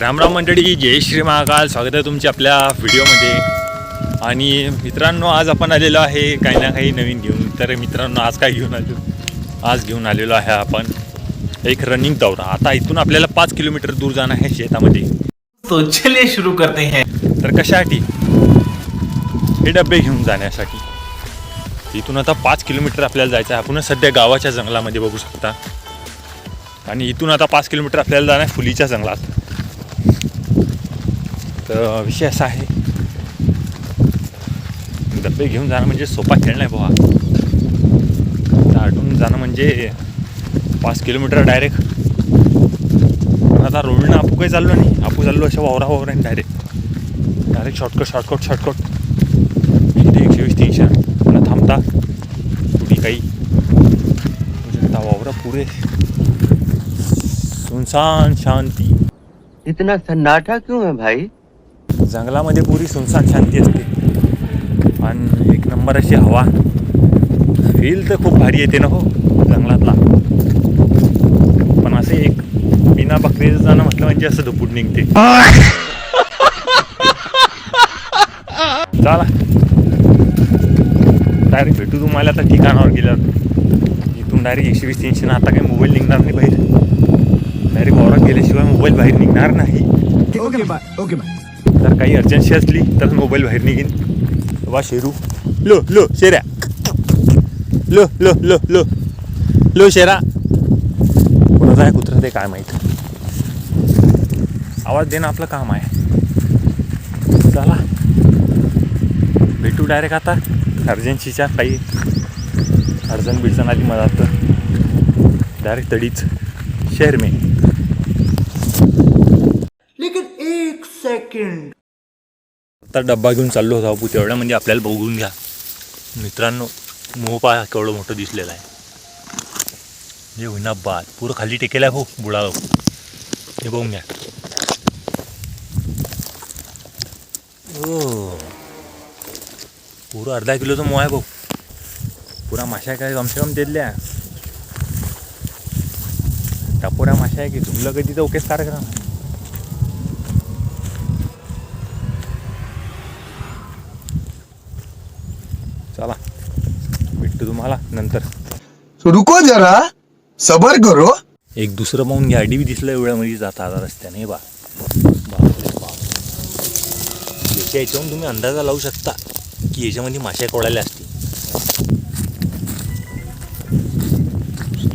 रामराम मंडळी जय श्री महाकाल. स्वागत आहे तुमचे आपल्या व्हिडिओमध्ये. आणि मित्रांनो आज आपण आलेलो आहे काही ना काही नवीन घेऊन. तर मित्रांनो आज काय घेऊन आलो? आज घेऊन आलेलो आहे आपण एक रनिंग दौरा. आता इथून आपल्याला पाच किलोमीटर दूर जाणं आहे शेतामध्ये. तो चलिए शुरू करते हैं. तर कशासाठी? हे डबे घेऊन जाण्यासाठी. इथून आता पाच किलोमीटर आपल्याला जायचं आहे. आपण सध्या गावाच्या जंगलामध्ये बघू शकता. आणि इथून आता पाच किलोमीटर आपल्याला जाणं आहे फुलीच्या जंगलात. तर विषय असा आहे. डबे घेऊन जाणं म्हणजे सोपा खेळ नाही बुवा. दाटून आटून जाणं म्हणजे पाच किलोमीटर डायरेक्ट आता रोडनं आपू काही चाललो नाही. आपू चाललो अशा वावरा वावराने direct direct shortcut shortcut shortcut इथे एकशे वीस तीनशे. पुन्हा थांबता. कुठे काही? वावरा पुरे. सुनसान शांती. इतना सन्नाटा क्यों है भाई? जंगलामध्ये पुरी सुनसान शांती असते. आणि एक नंबर अशी हवा. फील तर खूप भारी येते ना हो जंगलातला. पण असे एक बिना बकरीचं जाणं म्हटलं म्हणजे असं धुपूट निघते. चला. डायरेक्ट भेटू तुम्हाला आता ठिकाणावर गेल्यावर. इथून डायरेक्ट एकशे वीस तीनशे आता काही मोबाईल निघणार नाही बाहेर. डायरेक्ट वावरात गेल्याशिवाय मोबाईल बाहेर निघणार नाही. ओके बाय ओके बाय जर काही अर्जन्सी असली तर मोबाईल बाहेर निघेन. वा शेरू. लो लो शेऱ्या. लो लो लो लो. लो शेरा. कोणाचा आहे कुत्रा ते काय माहीत? आवाज देणं आपलं काम आहे. चला. भेटू डायरेक्ट आता. अर्जन्सीच्या काही अडचण बिडचण आली मला तर. डायरेक्ट तडीच. शहर में लेकिन एक सेकंड आता डब्बा घेऊन चाललो होतो बापू तेवढ्या म्हणजे आपल्याला बघून घ्या. मित्रांनो मोहपा केवढं मोठं दिसलेलं आहे. जे होईना बाद पुरं खाली टेकेला आहे हो बुळा हे बघून घ्या. ओ. पुरं अर्धा किलोचं मोह आहे भाऊ पुरा माश्या काय कमसे कम देतल्या. टपोऱ्या माश्या आहे की तुमला कधी तर ओकेच कार्यक्रम. आहे चला भेटतो तुम्हाला नंतर. रुको जरा. सबर करो. एक दुसरं पाहून गाडी बी दिसलं एवढ्यामध्ये जाता आता रस्त्याने. बा. याच्या याच्यावरून तुम्ही अंदाजा लावू शकता की याच्यामध्ये माश्या कोळायला असतील.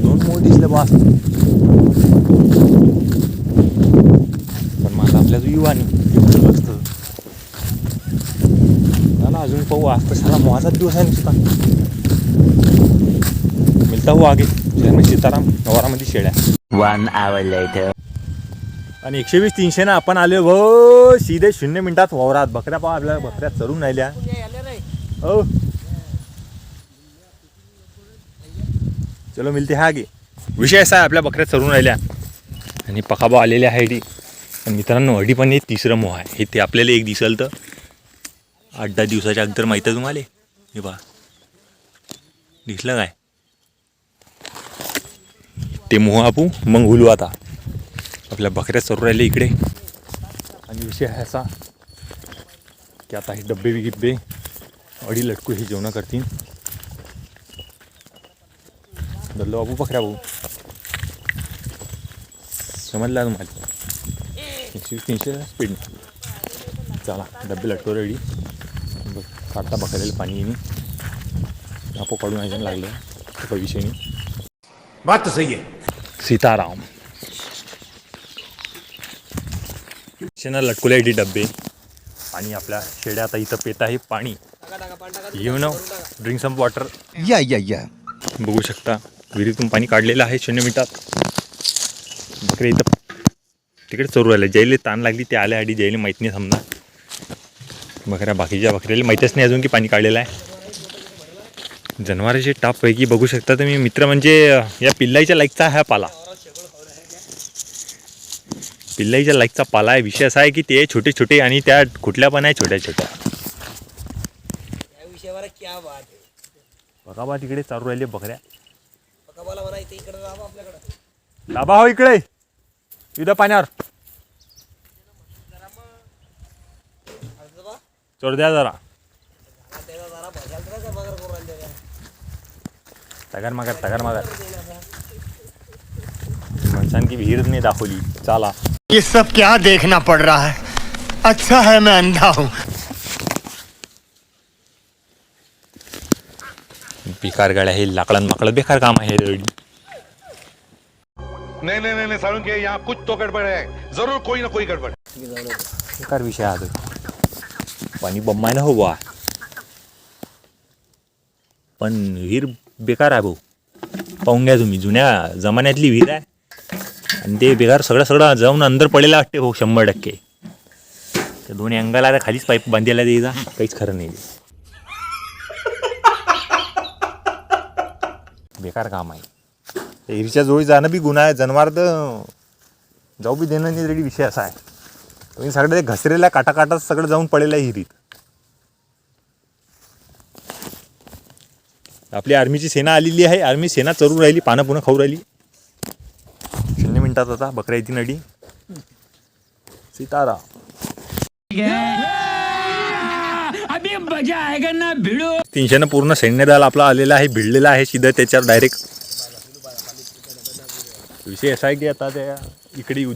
दोन मोळ दिसले बा. पण मला आपल्या तू युवा नाही. असतं अजून पाहू. आज तर साला मोहाचाच दिवस आहे नुसता. मिळता हो आगे। जन्म सीताराम नवारामध्ये शेळ्या वन आवर लेटर आणि एकशे वीस तीनशे ना आपण आले भो सीधे शून्य मिनिटात वावरात. बकऱ्या पाहा आपल्याला बकऱ्या चरून राहिल्या. हो. चलो मिलते हा गे विषय असा आहे आपल्या बकऱ्या चरून राहिल्या. आणि पकाबा आलेले आहे अडी आणि मित्रांनो अडी पण हे तिसरं मोह आहे. हे ते आपल्याला एक दिसल तर. आठ दहा दिवसाच्या अगोदर माहीत आहे तुम्हाला. हे पहा. दिसलं काय ते मोह आपू मग हुलू आता आपल्या बकऱ्या चरू राहिले इकडे आणि विषय आहे असा की आता हे डब्बे बिब्बे अडी लटकू हे जेवणं करतील दल्लो बाबू बकऱ्या भाऊ समजला तुम्हाला एकशे वीस तीनशे स्पीड चला डब्बे लटकू रेडी बघ काढता बकऱ्याला पाणी येणे आपो काढून यायला लागलं काही विषय नाही। बात तो सही है। सीताराम। शेणा लटकुले डी डब्बे। आणि आपल्या शेड्या आता इथं पेत आहे पाणी। येऊ ना ड्रिंक सम वॉटर या या या। बघू शकता विहिरीतून पाणी काढलेलं आहे शून्य मिनिटात। बकरे इथं तिकडे चोरू राहिले जैले ताण लागली ते आल्या आधी जैले माहीत नाही समजा बकऱ्या बाकीच्या बकऱ्याला माहीतच नाही अजून की पाणी काढलेलं आहे। जनावरांचे टापपैकी बघू शकता तुम्ही. मित्र म्हणजे या पिल्लाईच्या लाईकचा हा पाला. पिल्लाईच्या लाईकचा पाला आहे. विषय असा आहे की ते छोटे छोटे आणि त्या कुठल्या पण आहे छोट्या छोट्या. बघा बा तिकडे चालू राहिले बकऱ्या. लाबा हो इकडे. इथं पाण्यावर. चोर द्या जरा. तगार मागार तगार मागार. की विहीर नाही दाखवली चाला. ये सब क्या देखना पड़ रहा है? अच्छा है मैं अंधा हूँ। बेकार गाड्या हे लाकडान माकडं बेकार काम आहे रेडी. नहीं नहीं नहीं नहीं सारुण के यहाँ कुछ तो गड़बड़ है। जरूर कोई ना कोई गड़बड़ है। बेकार विषय हा तो पाणी बंबायला हो बा पण विहीर बेकार आहे भाऊ. पाहून घ्या तुम्ही जुन्या जमान्यातली विहीर आहे. आणि ते बेकार सगळं सगळं जाऊन अंदर पडेला वाटते भाऊ शंभर टक्के. त्या दोन्ही अंगाला आता खालीच पाईप बांधायला द्यायचा. काहीच खरं नाही. बेकार काम आहे. त्या विहिरीच्या जोळी जाणं बी गुन्हा आहे. जनावर तर जाऊ बी देणं नाही रेडी विषय असा आहे. तुम्ही सगळं ते घसरेल्या काटाकाटात सगळं जाऊन पडेल आहे हिरीत. आपली आर्मीची सेना आलेली आहे. आर्मी सेना चरून राहिली पानं पुन्हा खाऊ राहिली. शून्य मिनिटात होता बकरा येते नडी. सीतारा. तीनशेनं पूर्ण सैन्यदल आपला आलेला आहे भिडलेला आहे सीधं त्याच्यावर डायरेक्ट विषय असा आहे की आता त्या इकडे येऊ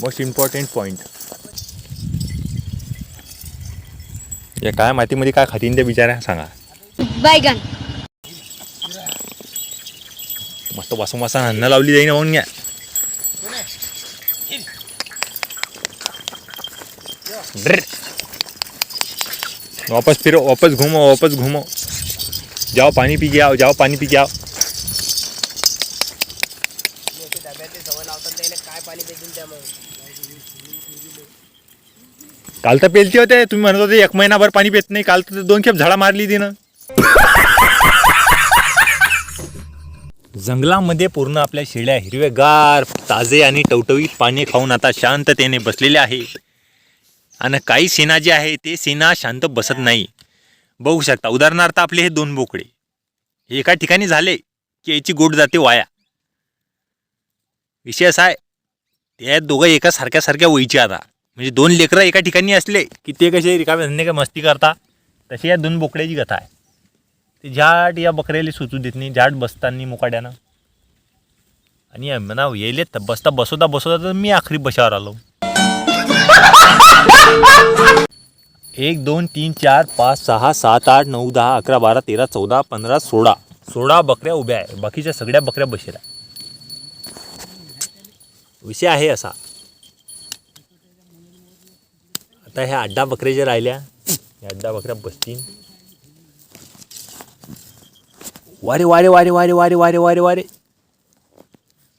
मोस्ट इम्पॉर्टंट पॉईंट या काय मातीमध्ये काय खातीन त्या बिचाऱ्या सांगा. बैगन मस्त वासून वासा अन्न लावली जाईन म्हणून घ्या वापस फिरो वापस घुमो वापस घुमो. जाओ पाणी पी के आओ जाओ पाणी पी के आओ. पाणी काल तर पेलते होते तुम्ही म्हणत होते एक महिनाभर पाणी पेत नाही काल तर दोन खेप झाडा मारली तिनं. जंगलामध्ये पूर्ण आपल्या शेळ्या हिरवेगार ताजे आणि टवटवीत पाणी खाऊन आता शांततेने बसलेले आहे. आणि काही सेना जे आहे ते सेना शांत बसत नाही. बघू शकता उदाहरणार्थ आपले हे दोन बोकडे. हे एका ठिकाणी झाले की याची गोड जाते वाया. विषय असा आहे त्या दोघं एका सारख्या सारख्या वयचे आता. म्हणजे दोन लेकरं एका ठिकाणी असले की ते कसे रिकामे धंदे काय मस्ती करता तशी या दोन बोकड्याची कथा आहे. ते झाड या बकऱ्याला सुचू देत नाही. झाड बसताना मुकाड्यानं आणि म्हणा येले तर बसता बसवता बसवता तर मी आखरी बशावर आलो. एक दोन तीन चार पाच सहा सात आठ नऊ दहा अकरा बारा तेरा चौदा पंधरा सोळा. सोळा बकऱ्या उभ्या आहे. बाकीच्या सगळ्या बकऱ्या बसेल विषय आहे असा. आता ह्या अड्डा बकऱ्या ज्या राहिल्या ह्या अड्डा बकऱ्या बसतील. वारे वारे वारे वारे वारे वारे वारे वारे.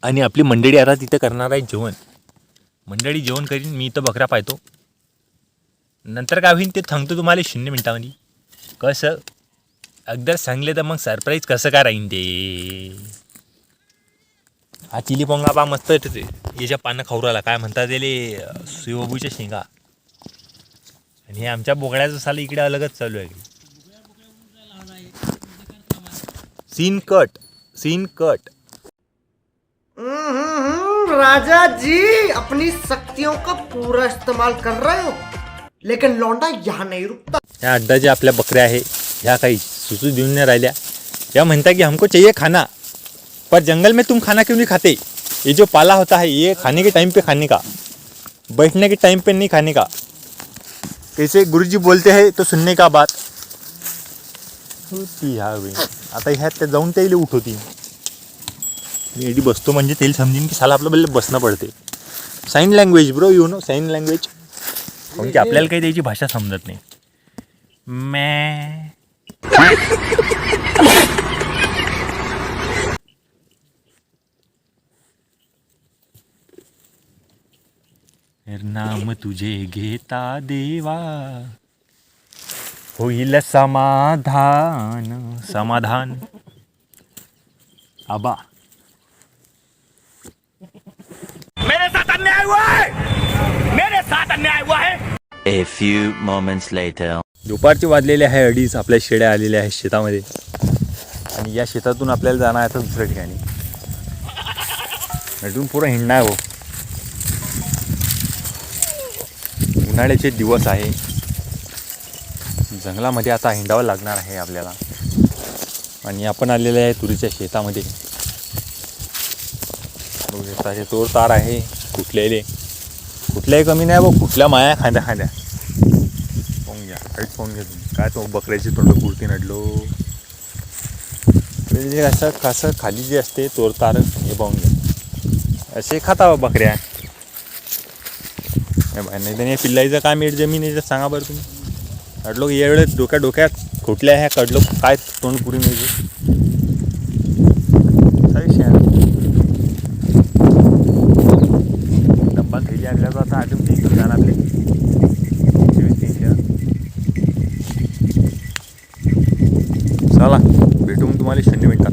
आणि आपली मंडळी आता तिथं करणार आहे जेवण. मंडळी जेवण करीन मी इथं बकरा पाहतो. नंतर काय होईन ते सांगतो तुम्हाला शून्य मिनटामध्ये. कसं? अगदर सांगले तर मग सरप्राईज कसं काय राहीन ते? हा चिली पोंगा पा मस्त याच्या पानं खवराला काय म्हणतात त्याले सुयोबूच्या शेंगा. आणि हे आमच्या बोकड्याचं साल इकडे अलगच चालू आहे. Scene cut scene cut. राजा जी अपनी शक्तियों का पूरा इस्तेमाल कर रहे हो। लेकिन लौंडा यहाँ नहीं रुकता। ह्या अड्डा ज्या आपल्या बकऱ्या आहे ह्या काही सुचू देऊन नाही राहिल्या. या म्हणता की हमको चाहिए खाना पर जंगल में तुम खाना क्यों नहीं खाते? ये जो पाला होता है ये खाने के टाइम पे खाने का बैठने के टाइम पे नहीं खाने का। कैसे गुरुजी बोलते हैं तो सुनने का बात। होती वेळी आता ह्यात त्या जाऊन त्याला उठवती मी एडी बसतो म्हणजे तेल समजीन की साला आपलं बल्ले बसणं पडते. Sign language bro you know sign language कारण की आपल्याला काही त्याची भाषा समजत नाही. मैं. नाम तुझे घेता देवा. होईल समाधान समाधान. आबा. A few moments later. दुपारचे वाजलेले आहे अडीच आपल्या शेळ्या आलेल्या आहेत शेतामध्ये. आणि या शेतातून आपल्याला जाणं आहे आता दुसऱ्या ठिकाणी. अजून पुरं हिंडणं आहे हो. उन्हाळ्याचे दिवस आहे. जंगलामध्ये आता हिंडावं लागणार आहे आपल्याला. आणि आपण आलेले आहे तुरीच्या शेतामध्ये. बघू शकता हे तोर तार आहे कुठलेले? कुठल्याही कमी नाही बघ कुठल्या माया खांद्या खांद्या. पाहून घ्या काहीच पाहून घ्या तुम्ही. काय तो बकऱ्याची तोंड कुर्ती नडलो. जे असं कसं खाली जे असते तोर तार हे पाहून घ्या. असे खाता बा बकऱ्या. नाही तर पिल्लाईचं काय मिळत जमीन आहे सांगा बरं तुम्ही. कडलो यावेळेस डोक्या डोक्यात कुठल्या ह्या कडलो काय तोंड पुरी मिळते डब्बा थैली आणल्याचा आता अजून तीन घेऊन जाणार आपले तीनशे चला भेटू मग तुम्हाला शून्य मिनिटात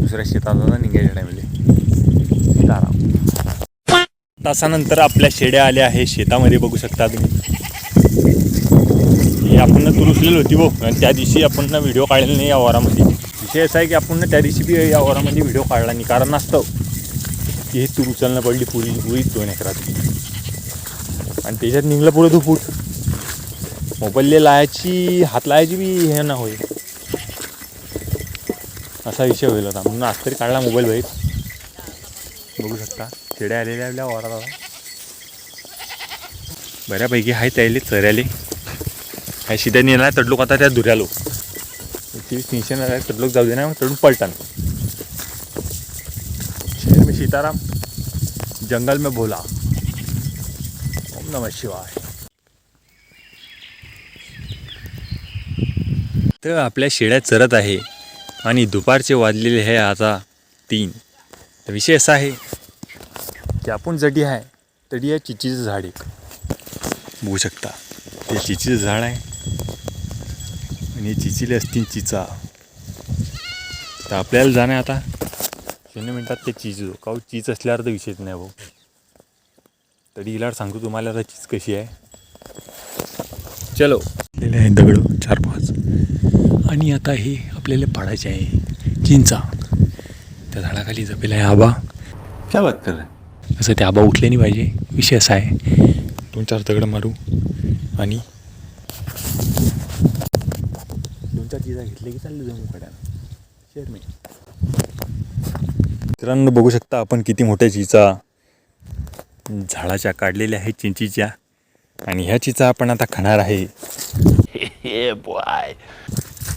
दुसऱ्या शेतात आता निघायच्या टायमले सीताराम तासानंतर आपल्या शेड्या आल्या आहे. शेतामध्ये बघू शकता तुम्ही. ही आपण तुरुसलेली होती भाऊ. आणि त्या दिवशी आपण ना व्हिडिओ काढलेला नाही या वरामध्ये विषय असा आहे की आपण ना त्या दिवशी बी या वारामध्ये व्हिडिओ काढला नाही. कारण असतं की हे तूर उचलणं पडली पुरी पुरीच दोन एकरात. आणि त्याच्यात निघलं पुढं तू फूट मोबाईलले लायाची हात लायाची बी हे ना होईल. असा विषय होईल होता म्हणून आज तरी काढला मोबाईल बाईक बघू शकता. शेड्या आलेल्या आपल्या वारात आता. बऱ्यापैकी आहे त्याले चऱ्याले. ह्या शिद्या नेला तडलोक आता त्या धुऱ्यालो तीस तीनशे तडलोक जाऊ दे ना मग तडून पलटान. शहर में सीताराम जंगल में भोला. ओम नमः शिवाय. तर आपल्या शेळ्या चरत आहे आणि दुपारचे वाजलेले आहे आता तीन. तर विषय असा आहे की आपण जडी आहे तडी आहे चिचीचं झाड एक. बघू शकता. ते चिचीचं झाड आहे. आणि चिचीले असतील चिचा. तर आपल्याला जाणं आता. शून्य मिनटात ते चीज काऊ चीज असल्यावर तर विषयच नाही भाऊ. तरी हिला सांगतो तुम्हाला आता चीज कशी आहे. चलो. दिलेले आहे दगड चार पाच. आणि आता हे आपल्याला पाडायचे आहे. चिंचा. त्या झाडाखाली जपेला आहे आबा. क्या बात कर असं ते आबा उठले नाही पाहिजे. विषय असा आहे. दोन चार दगड मारू. आणि दोन चार चिजा घेतले की चालले जाऊन मुकाड्यानं शेअर मी मित्रांनो बघू शकता आपण किती मोठ्या चिचा झाडाच्या काढलेल्या आहेत चिंचीच्या. आणि ह्या चिचा आपण आता खाणार आहे.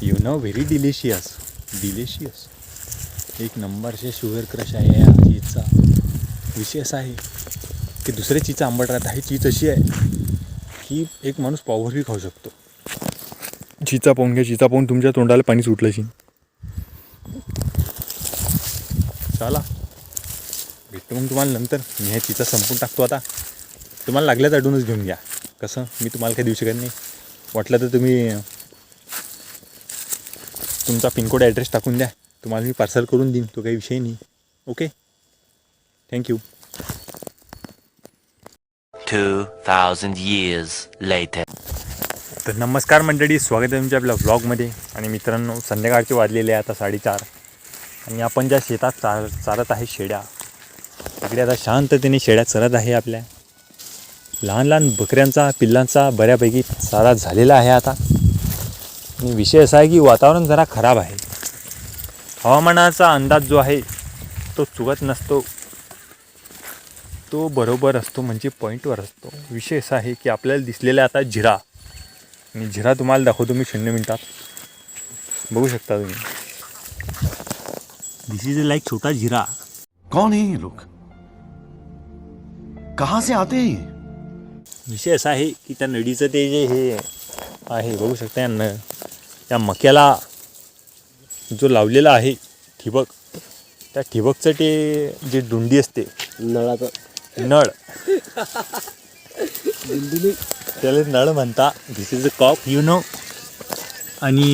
You know very delicious delicious एक नंबरचे शुगर क्रश आहे या चीजचा विषय असा आहे. की दुसऱ्या चीजचा आंबट राहत आहे चीज अशी आहे की एक माणूस पावभर बी खाऊ शकतो. चिचा पाहून घ्या चिचा पाहून तुमच्या तोंडाला पाणी सुटलं शी चला. भेटतो मग तुम्हाला नंतर. मी ह्या चिचा संपून टाकतो आता. तुम्हाला लागल्याच अडूनच घेऊन घ्या. कसं? मी तुम्हाला काही देऊ शकत नाही. वाटलं तर तुम्ही तुमचा पिनकोड ॲड्रेस टाकून द्या. तुम्हाला मी पार्सल करून देईन. तो काही विषय नाही. Okay? Thank you two thousand years later. तर नमस्कार मंडळी स्वागत आहे तुमच्या आपल्या व्लॉगमध्ये आणि मित्रांनो संध्याकाळचे वाजलेले आहे आता साडेचार. आणि आपण ज्या शेतात चार चारत आहे शेड्या तिकडे आता शांततेने शेड्या चरत आहे आपल्या. लहान लहान बकऱ्यांचा पिल्लांचा बऱ्यापैकी चारा झालेला आहे आता. आणि विषय असा आहे की वातावरण जरा खराब आहे. हवामानाचा अंदाज जो आहे तो चुकत नसतो. तो बरोबर असतो म्हणजे पॉईंटवर असतो. विषय असा आहे की आपल्याला दिसलेला आता जिरा. आणि जिरा तुम्हाला दाखवतो मी शून्य मिनटात. बघू शकता तुम्ही. दिस इज लाईक छोटा जिरा कौन है ये लोग? कहां से आते हैं ये? विषय असा आहे की त्या नदीचं ते जे हे आहे बघू शकता या न या मक्याला जो लावलेला आहे ठिबक त्या ठिबकचं ते जे डुंडी असते. नळाचं. नळ. त्याला नळ म्हणता. This is a cop you know आणि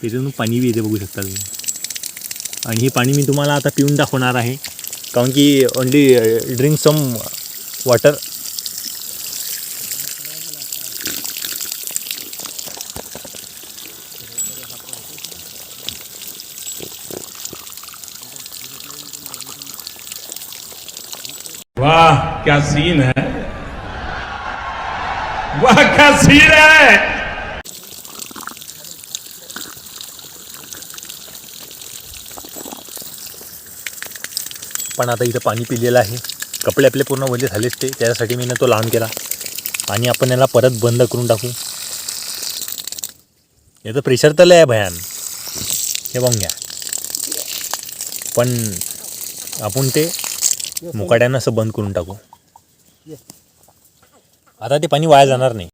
त्याच्यातून पाणी बी येते बघू शकता तुम्ही. आणि हे पाणी मी तुम्हाला आता पिऊन दाखवणार आहे. कारण की ओनली ड्रिंक सम वॉटर वाह क्या सीन है। पण आता इथं पाणी पिलेलं आहे. कपडे आपले पूर्ण वजे झालेच ते. त्यासाठी मी ना तो लांब केला. आणि आपण याला परत बंद करून टाकू. याचं प्रेशर तर लय आहे भयान. हे बघून घ्या. पण आपण ते मुकाट्यानं असं बंद करून टाकू. आता ते पाणी वाया जाणार नाही.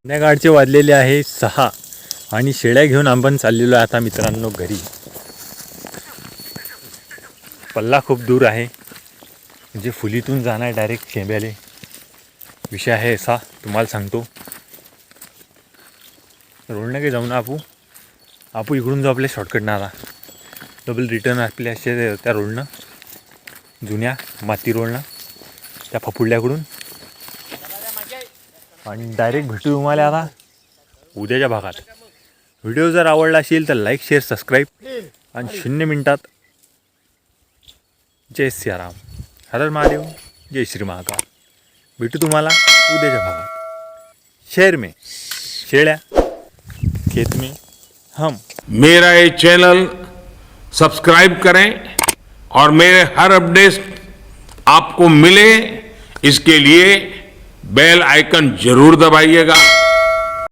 संध्याकाळचे वाजलेले आहे सहा आणि शेळ्या घेऊन आपण चाललेलो आहे आता मित्रांनो घरी. पल्ला खूप दूर आहे. म्हणजे फुलीतून जाणार डायरेक्ट शेंब्याले. विषय आहे असा तुम्हाला सांगतो. रोडनं काही जाऊ ना आपू आपू इकडून जाऊ आपल्या शॉर्टकटनं आला डबल रिटर्न आपल्या असे त्या रोडनं जुन्या माती रोडनं त्या फपुडल्याकडून आणि डायरेक्ट भेटू तुम्हाला आता उद्याच्या भागात. व्हिडिओ जर आवडला असेल तर लाईक शेअर सबस्क्राईब आणि शून्य मिनटात जय सियाराम. हर महादेव जय श्री महाकाल. भेटू तुम्हाला उद्याच्या भागात. शेर में, शेळ्या, खेत में, हम. मेरा ये चैनल सब्सक्राइब करें और मेरे हर अपडेट आपको मिले, इसके लिए बेल आइकन ज़रूर दबाइएगा।